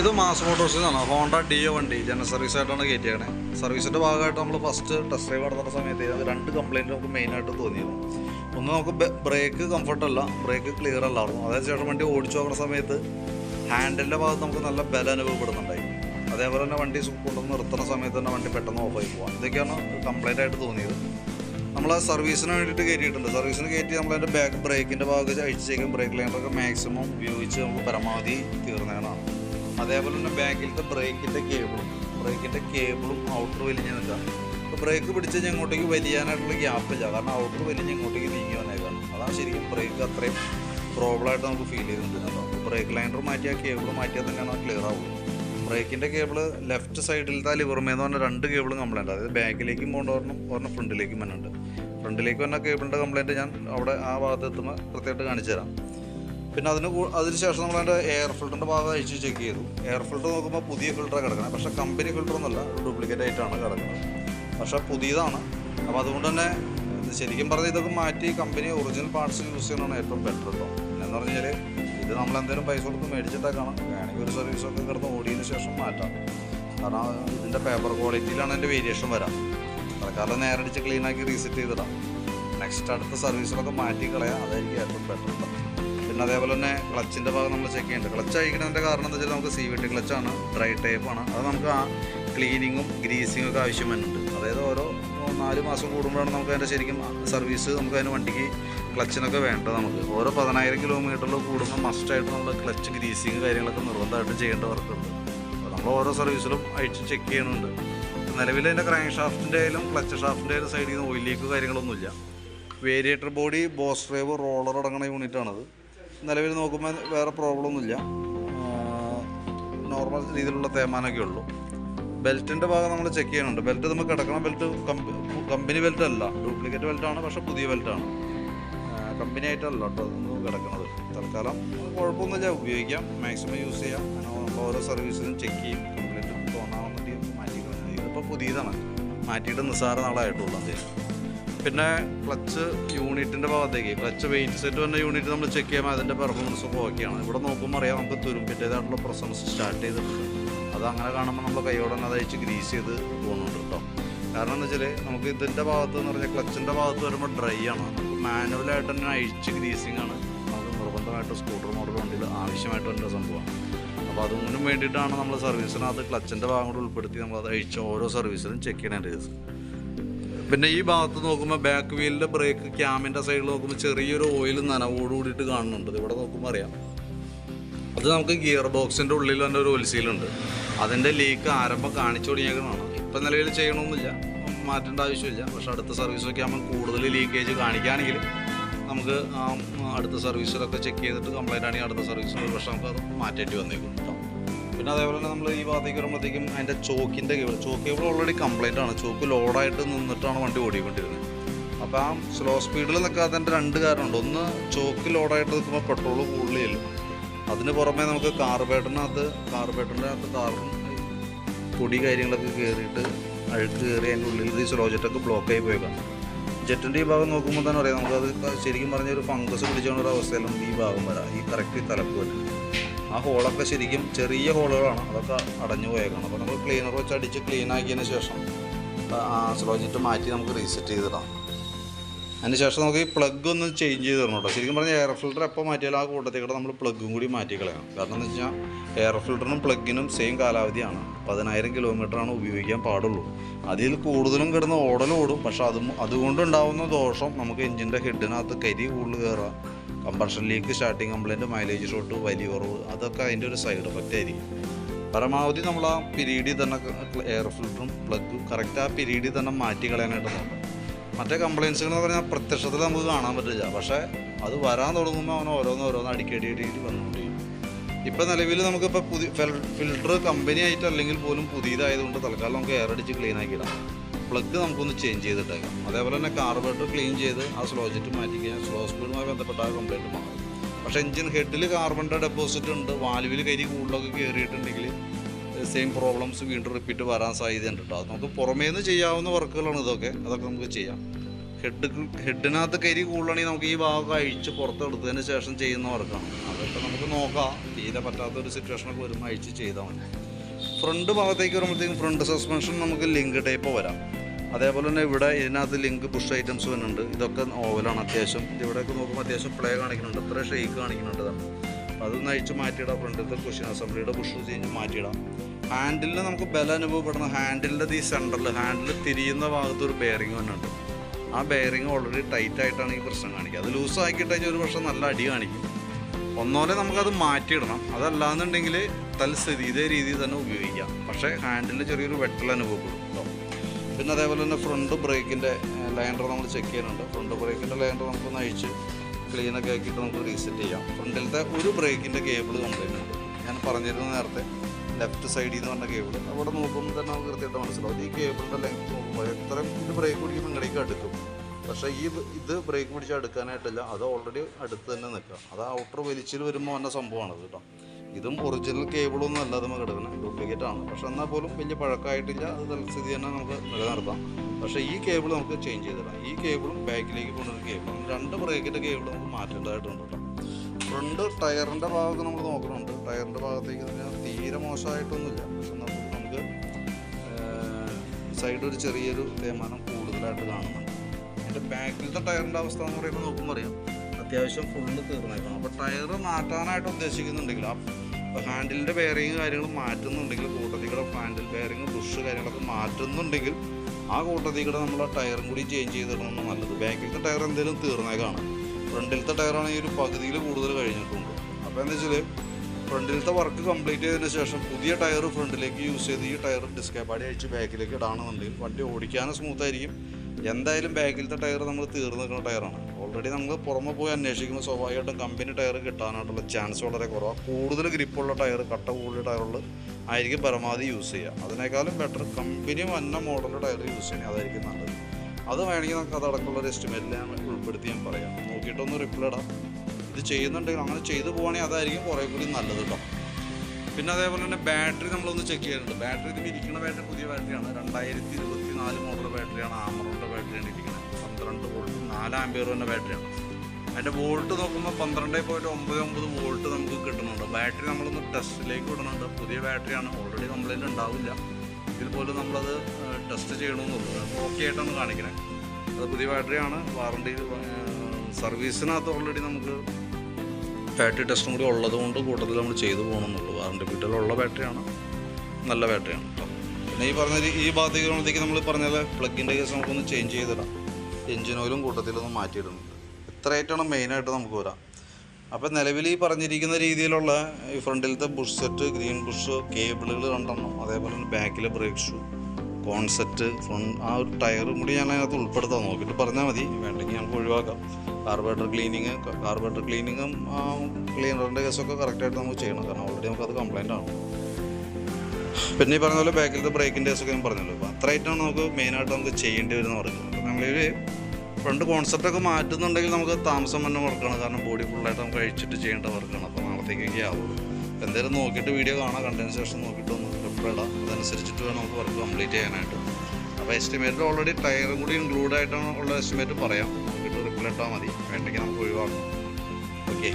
ഇത് മാസ് നിന്നാണ് ഹോണ്ട ഡിയോ വണ്ടി ജനറൽ സർവീസ് ആയിട്ടാണ് കയറ്റിയാണ് സർവീസിന്റെ ഭാഗമായിട്ട് നമ്മൾ ഫസ്റ്റ് ടെസ്റ്റ് ഡ്രൈവ് നടത്തുന്ന സമയത്ത് ഇതിനകത്ത് രണ്ട് കംപ്ലയിന്റ് നമുക്ക് മെയിനായിട്ട് തോന്നിയിരുന്നു. ഒന്ന് നമുക്ക് ബ്രേക്ക് കംഫർട്ടല്ല ബ്രേക്ക് ക്ലിയർ അല്ലായിരുന്നു. അതായത് ചേട്ടൻ വണ്ടി ഓടിച്ചു നോക്കുന്ന സമയത്ത് ഹാൻഡിലിന്റെ ഭാഗത്ത് നമുക്ക് നല്ല ബല അനുഭവപ്പെടുന്നുണ്ടായി. അതേപോലെ തന്നെ വണ്ടി കൊണ്ടുവന്ന് നിർത്തുന്ന സമയത്ത് തന്നെ വണ്ടി പെട്ടെന്ന് ഓഫായി പോകാം ഇതൊക്കെയാണ് കംപ്ലൈന്റ് ആയിട്ട് തോന്നിയത്. നമ്മൾ ആ സർവീസിന് വേണ്ടിയിട്ട് കയറ്റിയിട്ടുണ്ട് സർവീസിന് കയറ്റി നമ്മളതിന്റെ ബാക്ക് ബ്രേക്കിന്റെ ഭാഗം അഴിച്ചേക്കും ബ്രേക്ക് ലൈനറൊക്കെ മാക്സിമം ഉപയോഗിച്ച് നമുക്ക് പരമാവധി തീർന്നതാണ് അതേപോലെ തന്നെ ബാക്കിലത്തെ ബ്രേക്കിന്റെ കേബിളും ബ്രേക്കിന്റെ കേബിളും ഔട്ടർ വലിഞ്ഞ് നിൽക്കാം. അപ്പോൾ ബ്രേക്ക് പിടിച്ച് ഇങ്ങോട്ടേക്ക് വലിയാനായിട്ടുള്ള ഗ്യാപ്പില്ല കാരണം ഔട്ടർ വലിഞ്ഞ് ഇങ്ങോട്ടേക്ക് നീങ്ങി വന്നേക്കാണ്. അതാണ് ശരിക്കും ബ്രേക്ക് അത്രയും പ്രോബ്ലമായിട്ട് നമുക്ക് ഫീൽ ചെയ്തുകൊണ്ടിരുന്നത് കേട്ടോ. ബ്രേക്ക് ലൈനർ മാറ്റിയാൽ കേബിൾ മാറ്റിയാൽ തന്നെയാണ് ക്ലിയർ ആവുള്ളൂ. ബ്രേക്കിന്റെ കേബിൾ ലെഫ്റ്റ് സൈഡിലത്തെ ലിവർമേന്ന് പറഞ്ഞ രണ്ട് കേബിളും കംപ്ലൈന്റ് അതായത് ബാക്കിലേക്കും പോകേണ്ട ഒരെണ്ണം ഒരെണ്ണം ഫ്രണ്ടിലേക്കും വന്നിട്ടുണ്ട് ഫ്രണ്ടിലേക്ക് വന്ന കേബിളിന്റെ കംപ്ലൈന്റ് ഞാൻ അവിടെ ആ ഭാഗത്ത് എത്തുമ്പോൾ കൃത്യമായിട്ട് കാണിച്ചു തരാം പിന്നെ അതിന് അതിനുശേഷം അതിന് ശേഷം നമ്മൾ അതിന്റെ എയർ ഫിൽറ്ററിന്റെ ഭാഗം അഴിച്ച് ചെക്ക് ചെയ്തു. എയർ ഫിൽറ്റർ നോക്കുമ്പോൾ പുതിയ ഫിൽറ്ററാണ് കിടക്കുന്നത്. പക്ഷേ കമ്പനി ഫിൽറ്റർ ഒന്നല്ല ഡ്യൂപ്ലിക്കേറ്റ് ആയിട്ടാണ് കിടക്കുന്നത്. പക്ഷേ പുതിയതാണ്. അപ്പോൾ അതുകൊണ്ട് തന്നെ ശരിക്കും പറഞ്ഞാൽ ഇതൊക്കെ മാറ്റി കമ്പനി ഒറിജിനൽ പാർട്സ് യൂസ് ചെയ്യണമാണ് ഏറ്റവും ബെറ്റർ കേട്ടോ പിന്നെന്ന് പറഞ്ഞാൽ ഇത് നമ്മൾ എന്തെങ്കിലും പൈസ കൊടുത്ത് മേടിച്ചിട്ടേക്കാണ് വേണമെങ്കിൽ ഒരു സർവീസൊക്കെ കിടന്ന് ഓടിയതിന് ശേഷം മാറ്റാം. കാരണം ഇതിന്റെ പേപ്പർ ക്വാളിറ്റിയിലാണ് അതിന്റെ വേരിയേഷൻ വരാം. തൽക്കാലം നേരടിച്ച് ക്ലീനാക്കി റീസെറ്റ് ചെയ്തിടാം. നെക്സ്റ്റ് അടുത്ത സർവീസിലൊക്കെ മാറ്റി കളയാം അതായിരിക്കും ഏറ്റവും ബെറ്റർ കേട്ടോ പിന്നെ അതേപോലെ തന്നെ ക്ലച്ചിന്റെ ഭാഗം നമ്മൾ ചെക്ക് ചെയ്യുന്നുണ്ട് ക്ലച്ച് അയക്കുന്നതിന്റെ കാരണം എന്താ വെച്ചാൽ നമുക്ക് സി വി ടി ക്ലച്ചാണ് ഡ്രൈ ആണ്. അത് നമുക്ക് ആ ക്ലീനിങ്ങും ഗ്രീസിങ്ങും ഒക്കെ ആവശ്യം വരുന്നുണ്ട്. അതായത് ഓരോ നാല് മാസം കൂടുമ്പോഴാണ് നമുക്ക് അതിന്റെ ശരിക്കും സർവീസ് നമുക്ക് അതിന് വണ്ടിക്ക് ക്ലച്ചിനൊക്കെ വേണ്ടത് നമുക്ക്. ഓരോ പതിനായിരം കിലോമീറ്ററിൽ കൂടുമ്പോൾ മസ്റ്റായിട്ട് നമ്മൾ ക്ലച്ച് ഗ്രീസിങ് കാര്യങ്ങളൊക്കെ നിർബന്ധമായിട്ട് ചെയ്യേണ്ട വർക്കുണ്ട്. അപ്പോൾ നമ്മൾ ഓരോ സർവീസിലും അഴിച്ച് ചെക്ക് ചെയ്യുന്നുണ്ട്. നിലവിൽ അതിന്റെ ക്രാങ്ക് ഷാഫ്റ്റിന്റെ ആയാലും ക്ലച്ച് ഷാഫ്റ്റിന്റെ ആയാലും സൈഡിൽ നിന്ന് ഓയിൽ ലീക്ക് കാര്യങ്ങളൊന്നുമില്ല. Variator body boss drive roller അടങ്ങുന്ന യൂണിറ്റാണത് നിലവിൽ നോക്കുമ്പോൾ വേറെ പ്രോബ്ലം ഒന്നുമില്ല. നോർമൽ രീതിയിലുള്ള തേമാനൊക്കെ ഉള്ളൂ. ബെൽറ്റിന്റെ ഭാഗം നമ്മൾ ചെക്ക് ചെയ്യുന്നുണ്ട്. ബെൽറ്റ് നമുക്ക് കിടക്കണ ബെൽറ്റ് കമ്പനി ബെൽറ്റ് അല്ല. ഡ്യൂപ്ലിക്കേറ്റ് ബെൽറ്റാണ് പക്ഷേ പുതിയ ബെൽറ്റാണ് കമ്പനി ആയിട്ടല്ല കേട്ടോ അതൊന്നും കിടക്കുന്നത് തൽക്കാലം കുഴപ്പമൊന്നുമില്ല. ഉപയോഗിക്കാം. മാക്സിമം യൂസ് ചെയ്യാം. അങ്ങനെ ഓരോ സർവീസിലും ചെക്ക് ചെയ്യും. കംപ്ലീറ്റ് തോന്നാവുന്ന മാറ്റി കളഞ്ഞത് ഇതിപ്പോൾ പുതിയതാണ്. മാറ്റിയിട്ട് നിസ്സാര നാളായിട്ടുള്ളൂ അദ്ദേഹം പിന്നെ ക്ലച്ച് യൂണിറ്റിന്റെ ഭാഗത്തേക്ക്. ക്ലച്ച് വെയിറ്റ് സെറ്റ് വന്ന യൂണിറ്റ് നമ്മൾ ചെക്ക് ചെയ്യുമ്പോൾ അതിന്റെ പെർഫോമൻസ് ഒക്കെ ഓക്കെയാണ് ഇവിടെ നോക്കുമ്പോൾ അറിയാം നമുക്ക് തുരുമ്പിന്റേതായിട്ടുള്ള പ്രസൻസ് സ്റ്റാർട്ട് ചെയ്തിട്ടുണ്ട്. അത് അങ്ങനെ കാണുമ്പോൾ നമ്മൾ കൈയോടെ തന്നെ അത് അയച്ച് ഗ്രീസ് ചെയ്ത് പോകുന്നുണ്ട് കേട്ടോ കാരണം എന്താ വെച്ചാൽ നമുക്ക് ഇതിന്റെ ഭാഗത്ത് എന്ന് പറഞ്ഞാൽ ക്ലച്ചിന്റെ ഭാഗത്ത് വരുമ്പോൾ ഡ്രൈ ആണ്. നമുക്ക് മാനുവലായിട്ട് തന്നെ അഴിച്ച് ഗ്രീസിങ് ആണ്. നമുക്ക് നിർബന്ധമായിട്ട് സ്കൂട്ടർ മോഡൽ വണ്ടിയിൽ ആവശ്യമായിട്ട് വരുന്ന സംഭവമാണ്. അപ്പോൾ അതിനും വേണ്ടിയിട്ടാണ് നമ്മൾ സർവീസിനകത്ത് ക്ലച്ചിന്റെ ഭാഗം കൂടെ ഉൾപ്പെടുത്തി നമ്മൾ അത് അഴിച്ച് ഓരോ സർവീസിലും ചെക്ക് ചെയ്യേണ്ടത് പിന്നെ ഈ ഭാഗത്ത് നോക്കുമ്പോൾ ബാക്ക് വീലിന്റെ ബ്രേക്ക് ക്യാമിന്റെ സൈഡിൽ നോക്കുമ്പോൾ ചെറിയൊരു ഓയിൽ നനവോട് കൂടിയിട്ട് കാണുന്നുണ്ട്. ഇവിടെ നോക്കുമ്പോൾ അറിയാം. അത് നമുക്ക് ഗിയർ ബോക്സിന്റെ ഉള്ളിൽ തന്നെ ഒരു ഒലിസീലുണ്ട് അതിന്റെ ലീക്ക് ആരംഭം കാണിച്ചു തുടങ്ങിയേക്കുന്നതാണ്. ഇപ്പം നിലവിൽ ചെയ്യണമെന്നില്ല മാറ്റേണ്ട ആവശ്യമില്ല. പക്ഷെ അടുത്ത സർവീസൊക്കെ ആകുമ്പോൾ കൂടുതൽ ലീക്കേജ് കാണിക്കുകയാണെങ്കിൽ നമുക്ക് അടുത്ത സർവീസിലൊക്കെ ചെക്ക് ചെയ്തിട്ട് കംപ്ലൈന്റ് ആണെങ്കിൽ അടുത്ത സർവീസിൽ പക്ഷേ നമുക്ക് അത് മാറ്റേണ്ടി വന്നേക്കും കേട്ടോ. പിന്നെ അതേപോലെ നമ്മൾ ഈ ഭാഗത്തേക്ക് വരുമ്പോഴത്തേക്കും അതിന്റെ ചോക്കിന്റെ cable choke cable already complaint ആണ്. ചോക്ക് ലോഡായിട്ട് നിന്നിട്ടാണ് വണ്ടി ഓടിക്കൊണ്ടിരുന്നത്. അപ്പോൾ ആ സ്ലോ സ്പീഡിൽ നിൽക്കാത്തതിന്റെ രണ്ട് കാരണമുണ്ട്. ഒന്ന് ചോക്ക് ലോഡായിട്ട് നിൽക്കുമ്പോൾ പെട്രോൾ കൂടുതൽ ചെല്ലും അതിന് പുറമെ നമുക്ക് കാർബേറ്ററിനകത്ത് കാർബേറ്ററിന്റെ അകത്ത് കാർബൺ പൊടി കാര്യങ്ങളൊക്കെ കയറിയിട്ട് അഴുക്ക് കയറി അതിന്റെ ഉള്ളിൽ ഈ സ്ലോ ജെറ്റൊക്കെ ബ്ലോക്ക് ആയി പോയേക്കാം. ജെറ്റിന്റെ ഈ ഭാഗം നോക്കുമ്പോൾ തന്നെ അറിയാം. നമുക്കത് ശരിക്കും പറഞ്ഞ ഒരു ഫംഗസ് പിടിച്ചുകൊണ്ടൊരു അവസ്ഥയിലാണ് ഈ ഭാഗം വരാം. ഈ കറക്റ്റ് തലപ്പ് വരും. ആ ഹോളൊക്കെ ശരിക്കും ചെറിയ ഹോളുകളാണ്. അതൊക്കെ അടഞ്ഞു പോയേക്കണം. അപ്പോൾ നമ്മൾ ക്ലീനർ വെച്ച് അടിച്ച് ക്ലീൻ ആക്കിയതിന് ശേഷം സ്ലോജിറ്റ് മാറ്റി നമുക്ക് റീസെറ്റ് ചെയ്തിടാം. അതിന് ശേഷം നമുക്ക് ഈ പ്ലഗ് ഒന്ന് ചേഞ്ച് ചെയ്ത് തരണം കേട്ടോ. ശരിക്കും പറഞ്ഞാൽ എയർ ഫിൽറ്റർ എപ്പോൾ മാറ്റിയാലും ആ കൂട്ടത്തേക്കൂടെ നമ്മൾ പ്ലഗും കൂടി മാറ്റി കളയണം. കാരണം എന്ന് വെച്ചാൽ എയർ ഫിൽറ്ററിനും പ്ലഗിനും സെയിം കാലാവധിയാണ്. പതിനായിരം കിലോമീറ്ററാണ് ഉപയോഗിക്കാൻ പാടുള്ളൂ. അതിൽ കൂടുതലും കിടന്ന് ഓടലോടും. ഓടും പക്ഷെ അത് അതുകൊണ്ടുണ്ടാവുന്ന ദോഷം നമുക്ക് എഞ്ചിന്റെ ഹെഡിനകത്ത് കരി കൂടുതൽ കയറുക compression leak starting complaint mileage short വലിയ കുറവ് അതൊക്കെ അതിന്റെ ഒരു സൈഡ് എഫക്റ്റ് ആയിരിക്കും. പരമാവധി നമ്മൾ ആ പിരീഡിൽ തന്നെ എയർ ഫിൽറ്ററും പ്ലഗും കറക്റ്റ് ആ പിരീഡിൽ തന്നെ മാറ്റി കളയാനായിട്ട് നോക്കും മറ്റേ കംപ്ലയിൻസുകൾ എന്ന് പറഞ്ഞാൽ പ്രത്യക്ഷത്തിൽ നമുക്ക് കാണാൻ പറ്റില്ല. പക്ഷേ അത് വരാൻ തുടങ്ങുമ്പോൾ അവൻ ഓരോന്ന് ഓരോന്ന് അടിക്കടി അടിക്കടി വന്നുകൊണ്ടിരിക്കും ഇപ്പം നിലവിൽ നമുക്കിപ്പോൾ പുതിയ ഫിൽറ്റർ കമ്പനി ആയിട്ട് അല്ലെങ്കിൽ പോലും പുതിയതായതുകൊണ്ട് തൽക്കാലം നമുക്ക് എയർ അടിച്ച് ക്ലീൻ ആക്കിയിടാം പ്ലഗ് നമുക്കൊന്ന് ചേഞ്ച് ചെയ്തിട്ടേക്കാം. അതേപോലെ തന്നെ കാർബറേറ്റർ ക്ലീൻ ചെയ്ത് ആ സ്ലോ ജെറ്റ് മാറ്റി കഴിഞ്ഞാൽ സ്ലോ സ്പീഡുമായി ബന്ധപ്പെട്ട ആ കംപ്ലൈന്റ് മാറും പക്ഷേ എഞ്ചിൻ ഹെഡിൽ കാർബണിന്റെ ഡെപ്പോസിറ്റ് ഉണ്ട്. വാൽവിൽ കരി കൂടുതലൊക്കെ കയറിയിട്ടുണ്ടെങ്കിൽ സെയിം പ്രോബ്ലംസ് വീണ്ടും റിപ്പീറ്റ് വരാൻ സാധ്യതയുണ്ട് കേട്ടോ അത് നമുക്ക് പുറമേ നിന്ന് ചെയ്യാവുന്ന വർക്കുകളാണ് ഇതൊക്കെ. അതൊക്കെ നമുക്ക് ചെയ്യാം. ഹെഡ് ഹെഡിനകത്ത് കരി കൂടുതലാണെങ്കിൽ നമുക്ക് ഈ ഭാഗം അഴിച്ച് പുറത്തെടുത്തതിന് ശേഷം ചെയ്യുന്ന വർക്കാണ് അതൊക്കെ നമുക്ക് നോക്കാം. തീരെ പറ്റാത്തൊരു സിറ്റുവേഷനൊക്കെ വരുമ്പോൾ അഴിച്ച് ചെയ്താൽ മതി. ഫ്രണ്ട് ഭാഗത്തേക്ക് വരുമ്പോഴത്തേക്കും ഫ്രണ്ട് സസ്പെൻഷൻ നമുക്ക് ലിങ്ക് ടൈപ്പ് വരാം. അതേപോലെ തന്നെ ഇവിടെ ഇതിനകത്ത് ലിങ്ക് പുഷ് ഐറ്റംസ് ഉണ്ട് ഇതൊക്കെ ഓവലാണ് അത്യാവശ്യം. ഇവിടെയൊക്കെ നോക്കുമ്പോൾ അത്യാവശ്യം പ്ലേ കാണിക്കുന്നുണ്ട്. ഇത്ര ഷെയ്ക്ക് കാണിക്കുന്നുണ്ട് തന്നെ അത് അഴിച്ച് മാറ്റിയിടാം. ഫ്രണ്ടിലത്തെ കുഷൻ അസംബ്ലിയുടെ പുഷ് ചെയ്ഞ്ച് മാറ്റിയിടാം. ഹാൻഡിലിൽ നമുക്ക് ബലം അനുഭവപ്പെടുന്ന ഹാൻഡിലിന്റെ ഈ സെന്ററിൽ ഹാൻഡിൽ തിരിയുന്ന ഭാഗത്ത് ഒരു ബെയറിംഗ് ഉണ്ട് ആ ബെയറിംഗ് ഓൾറെഡി ടൈറ്റ് ആയിട്ടാണ് ഈ പ്രശ്നം കാണിക്കുക. അത് ലൂസ് ആക്കിയിട്ട് ഒരു പക്ഷേ നല്ല അടി കാണിക്കും. ഒന്നോലെ നമുക്കത് മാറ്റിയിടണം. അതല്ലാന്നുണ്ടെങ്കിൽ തൽസ്ഥിതി ഇതേ രീതിയിൽ തന്നെ ഉപയോഗിക്കാം. പക്ഷേ ഹാൻഡിൽ ചെറിയൊരു വെട്ടൽ അനുഭവപ്പെടും. പിന്നെ അതേപോലെ തന്നെ ഫ്രണ്ട് ബ്രേക്കിന്റെ ലൈൻഡർ നമ്മൾ ചെക്ക് ചെയ്യുന്നുണ്ട്. ഫ്രണ്ട് ബ്രേക്കിന്റെ ലൈൻഡർ നമുക്ക് അഴിച്ച് ക്ലീനൊക്കെ ആക്കിയിട്ട് നമുക്ക് റീസെറ്റ് ചെയ്യാം. ഫ്രണ്ടിലത്തെ ഒരു ബ്രേക്കിന്റെ കേബിൾ കംപ്ലൈന്റ് ഉണ്ട്. ഞാൻ പറഞ്ഞിരുന്നു നേരത്തെ ലെഫ്റ്റ് സൈഡിൽ നിന്ന് പറഞ്ഞ കേബിൾ അവിടെ നോക്കുമ്പോൾ തന്നെ നമുക്ക് കൃത്യമായിട്ട് മനസ്സിലാവും. ഈ കേബിളിന്റെ ലെങ്ത് നോക്കുമ്പോൾ എത്ര ഇത് ബ്രേക്ക് പിടിക്കുമ്പോൾ ഇങ്ങടേക്ക് അടുക്കും. പക്ഷേ ഈ ഇത് ബ്രേക്ക് പിടിച്ച് അടുക്കാനായിട്ടില്ല. അത് ഓൾറെഡി അടുത്ത് തന്നെ നിൽക്കുക. അത് ഔട്ടർ വലിച്ചിൽ വരുമ്പോൾ വന്ന സംഭവമാണ് കേട്ടോ. ഇതും ഒറിജിനൽ കേബിളൊന്നും അല്ല നമ്മൾ കിടക്കുന്നത് ഡ്യൂപ്ലിക്കേറ്റ് ആണ്. പക്ഷെ എന്നാൽ പോലും വലിയ പഴക്കമായിട്ടില്ല. അത് തൽസ്ഥിതി തന്നെ നമുക്ക് നിലനിർത്താം. പക്ഷേ ഈ കേബിൾ നമുക്ക് ചേഞ്ച് ചെയ്തിടാം. ഈ കേബിളും ബാക്കിലേക്ക് കൊണ്ടൊരു കേബിളും രണ്ട് ബ്രേക്കിന്റെ കേബിൾ നമുക്ക് മാറ്റേണ്ടതായിട്ടുണ്ട് ഫ്രണ്ട് ടയറിന്റെ ഭാഗത്ത് നമ്മൾ നോക്കുന്നുണ്ട്. ടയറിന്റെ ഭാഗത്തേക്ക് പറഞ്ഞാൽ തീരെ മോശമായിട്ടൊന്നുമില്ല. പക്ഷെ നമുക്ക് സൈഡ് ഒരു ചെറിയൊരു തേമാനം കൂടുതലായിട്ട് കാണുന്നുണ്ട്. അതിന്റെ ബാക്കിലത്തെ ടയറിന്റെ അവസ്ഥ എന്ന് പറയുമ്പോൾ നോക്കുമ്പോൾ അറിയാം. അത്യാവശ്യം ഫുള്ള് തീർന്നേക്കണം അപ്പോൾ ടയർ മാറ്റാനായിട്ട് ഉദ്ദേശിക്കുന്നുണ്ടെങ്കിൽ ആ ഹാൻഡിലിന്റെ ബെയറിങ് കാര്യങ്ങൾ മാറ്റുന്നുണ്ടെങ്കിൽ കൂട്ടത്തിൽ കൂടെ ഹാൻഡിൽ ബെയറിങ് ബുഷ് കാര്യങ്ങളൊക്കെ മാറ്റുന്നുണ്ടെങ്കിൽ ആ കൂട്ടത്തിൽ കൂടെ നമ്മൾ ആ ടയറും കൂടി ചേഞ്ച് ചെയ്തിടണമെന്ന് നല്ലത്. ബാക്കിലത്തെ ടയർ എന്തെങ്കിലും തീർന്നേക്കാണ് ഫ്രണ്ടിലത്തെ ടയറാണെങ്കിൽ ഒരു പകുതിയിൽ കൂടുതൽ കഴിഞ്ഞിട്ടുണ്ട്. അപ്പോൾ എന്താ വെച്ചാൽ ഫ്രണ്ടിലത്തെ വർക്ക് കംപ്ലീറ്റ് ചെയ്തതിന് ശേഷം പുതിയ ടയർ ഫ്രണ്ടിലേക്ക് യൂസ് ചെയ്ത് ഈ ടയർ ഡിസ്കേപ്പാടി അഴിച്ച് ബാക്കിലേക്ക് ഇടാണെന്നുണ്ടെങ്കിൽ വണ്ടി ഓടിക്കാനും സ്മൂത്ത് ആയിരിക്കും. എന്തായാലും ബാക്കിലത്തെ ടയർ നമ്മൾ തീർന്നു നിൽക്കുന്ന ടയറാണ്. ഓൾറെഡി നമ്മൾ പുറമെ പോയി അന്വേഷിക്കുമ്പോൾ സ്വാഭാവികമായിട്ടും കമ്പനി ടയർ കിട്ടാനായിട്ടുള്ള ചാൻസ് വളരെ കുറവാണ് കൂടുതൽ ഗ്രിപ്പുള്ള ടയർ കട്ട കൂടുതൽ ടയറുള്ള ആയിരിക്കും പരമാവധി യൂസ് ചെയ്യുക. അതിനേക്കാളും ബെറ്റർ കമ്പനി വന്ന മോഡൽ ടയർ യൂസ് ചെയ്യണം അതായിരിക്കും നല്ലത്. അത് വേണമെങ്കിൽ നമുക്ക് അതടക്കമുള്ള ഒരു എസ്റ്റിമേറ്റിൽ ഞാൻ ഉൾപ്പെടുത്തി ഞാൻ പറയാം. നോക്കിയിട്ടൊന്ന് റിപ്ലൈ ഇടാം. ഇത് ചെയ്യുന്നുണ്ടെങ്കിൽ അങ്ങനെ ചെയ്തു പോവുകയാണെങ്കിൽ അതായിരിക്കും കുറേ കൂടി നല്ലത് കേട്ടോ പിന്നെ അതേപോലെ തന്നെ ബാറ്ററി നമ്മളൊന്ന് ചെക്ക് ചെയ്യുന്നുണ്ട് ബാറ്ററി ഇത് ഇരിക്കുന്ന ബാറ്ററി പുതിയ ബാറ്ററിയാണ് രണ്ടായിരത്തി ഇരുപത്തി നാല് മോട്ടർ ബാറ്ററിയാണ് ആമറോണിന്റെ ബാറ്ററിയാണ് ഇരിക്കുന്നത് പന്ത്രണ്ട് വോൾട്ട് നാല് ആംബിയർ തന്നെ ബാറ്ററിയാണ് അതിന്റെ വോൾട്ട് നോക്കുമ്പോൾ പന്ത്രണ്ട് പോയിന്റ് ഒമ്പത് ഒമ്പത് വോൾട്ട് നമുക്ക് കിട്ടുന്നുണ്ട്. ബാറ്ററി നമ്മളൊന്ന് ടെസ്റ്റിലേക്ക് വിടുന്നുണ്ട് പുതിയ ബാറ്ററിയാണ് ഓൾറെഡി കംപ്ലൈന്റ് ഉണ്ടാവില്ല. ഇതിൽ പോലും നമ്മളത് ടെസ്റ്റ് ചെയ്യണമെന്നുള്ളൂ ഓക്കെ ആയിട്ടാണ് കാണിക്കണേ. അത് പുതിയ ബാറ്ററിയാണ് വാറണ്ടി സർവീസിനകത്ത് ഓൾറെഡി നമുക്ക് ബാറ്ററി ടെസ്റ്റും കൂടി ഉള്ളതുകൊണ്ട് കൂട്ടത്തിൽ നമ്മൾ ചെയ്തു പോകണമെന്നുള്ളൂ വാറണ്ടി വീട്ടിലുള്ള ബാറ്ററിയാണ് നല്ല ബാറ്ററിയാണ് കേട്ടോ പിന്നെ ഈ പറഞ്ഞ ഈ ഭാഗത്തേക്ക് വരുമ്പോഴത്തേക്ക് നമ്മൾ പറഞ്ഞ പ്ലഗിന്റെ കേസ് നമുക്കൊന്ന് ചേഞ്ച് ചെയ്തിടാം. എഞ്ചിൻ ഓയിലും കൂട്ടത്തിലൊന്ന് മാറ്റിയിടുന്നുണ്ട്. ഇത്രയായിട്ടാണ് മെയിനായിട്ട് നമുക്ക് വരാം. അപ്പോൾ നിലവിൽ ഈ പറഞ്ഞിരിക്കുന്ന രീതിയിലുള്ള ഈ ഫ്രണ്ടിലത്തെ ബുഷ് സെറ്റ് ഗ്രീൻ ബുഷ് കേബിളുകൾ രണ്ടെണ്ണം അതേപോലെ തന്നെ ബാക്കിലെ ബ്രേക്ക് ഷൂ കോൺസെറ്റ് ഫ്രണ്ട് ആ ഒരു ടയറും കൂടി ഞാൻ അതിനകത്ത് ഉൾപ്പെടുത്താൻ നോക്കിയിട്ട് പറഞ്ഞാൽ മതി. വേണ്ടെങ്കിൽ നമുക്ക് ഒഴിവാക്കാം. കാർബറേറ്റർ ക്ലീനിങ് കാർബറേറ്റർ ക്ലീനിങ്ങും ക്ലീനറിന്റെ കേസൊക്കെ കറക്റ്റായിട്ട് നമുക്ക് ചെയ്യണം. കാരണം ഓൾറെഡി നമുക്കത് കംപ്ലൈന്റ് ആണ്. പിന്നെ ഈ പറഞ്ഞ പോലെ ബാക്കിലത്തെ ബ്രേക്കിന്റെ ഒക്കെ ഞാൻ പറഞ്ഞല്ലോ. അപ്പോൾ അത്രയായിട്ടാണ് നമുക്ക് മെയിനായിട്ട് നമുക്ക് ചെയ്യേണ്ടി വരുന്ന വർക്ക് അപ്പോൾ നമ്മളൊരു ഫ്രണ്ട് കോൺസെപ്റ്റൊക്കെ മാറ്റുന്നുണ്ടെങ്കിൽ നമുക്ക് താമസം തന്നെ വർക്കാണ് കാരണം ബോഡി ഫുള്ളായിട്ട് നമുക്ക് കഴിച്ചിട്ട് ചെയ്യേണ്ട വർക്കാണ്. അപ്പോൾ നാളത്തേക്കൊക്കെ ആവുള്ളൂ എന്തായാലും നോക്കിയിട്ട് വീഡിയോ കാണാം. കണ്ടതിന് ശേഷം നോക്കിയിട്ട് ഒന്ന് ഇടാം. അതനുസരിച്ചിട്ട് വേണം നമുക്ക് വർക്ക് കംപ്ലീറ്റ് ചെയ്യാനായിട്ട്. അപ്പോൾ എസ്റ്റിമേറ്റിൽ ഓൾറെഡി ടയറും കൂടി ഇൻക്ലൂഡ് ആയിട്ടാണ് ഉള്ള എസ്റ്റിമേറ്റ് പറയാം. നോക്കിയിട്ട് റിപ്ലൈ ഇട്ടാൽ മതി. വേണ്ടെങ്കിൽ നമുക്ക് ഒഴിവാക്കാം. ഓക്കെ